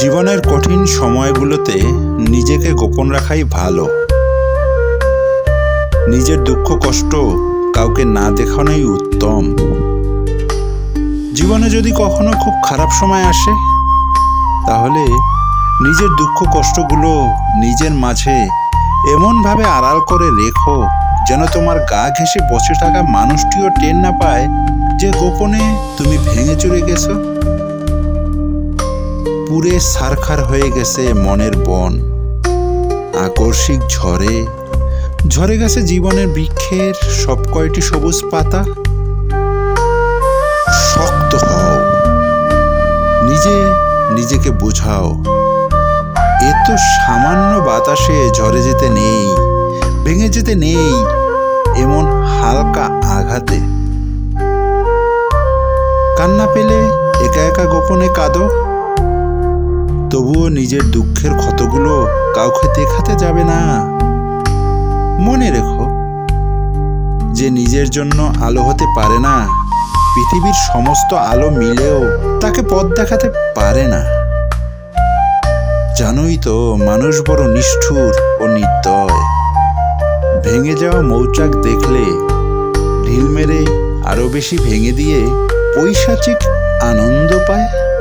জীবনের কঠিন সময়গুলোতে নিজেকে গোপন রাখাই ভালো। নিজের দুঃখ, কষ্ট কাউকে না দেখানোই উত্তম। জীবনে যদি কখনো খুব খারাপ সময় আসে, তাহলে নিজের দুঃখ, কষ্টগুলো নিজের মাঝে এমনভাবে আড়াল করে রেখো যেন তোমার গা ঘেঁষে বসে থাকা মানুষটিও টের না পায় যে গোপনে তুমি ভেঙে চলে গেছো। পুরে সারখার হয়ে গেছে মনের বন। আকস্মিক ঝড়ে, ঝরে গেছে জীবনের বৃক্ষের সব কয়টি সবুজ পাতা। শক্ত হও, নিজে নিজেকে বোঝাও। এ তো সামান্য বাতাসে ঝরে যেতে নেই, ভেঙে যেতে নেই এমন হালকা আঘাতে। কান্না পেলে একা একা গোপনে কাঁদো। তবুও নিজের দুঃখের ক্ষতগুলো কাউকে দেখাতে যাবে না। মনে রেখো, যে নিজের জন্য আলো হতে পারে না, পৃথিবীর সমস্ত আলো মিলেও তাকে পথ দেখাতে পারে না। জানোই তো, মানুষ বড় নিষ্ঠুর ও নির্দয়। ভেঙে যাওয়া মৌচাক দেখলে, ঢিল মেরে আরও বেশি ভেঙে দিয়ে পৈশাচিক আনন্দ পায়।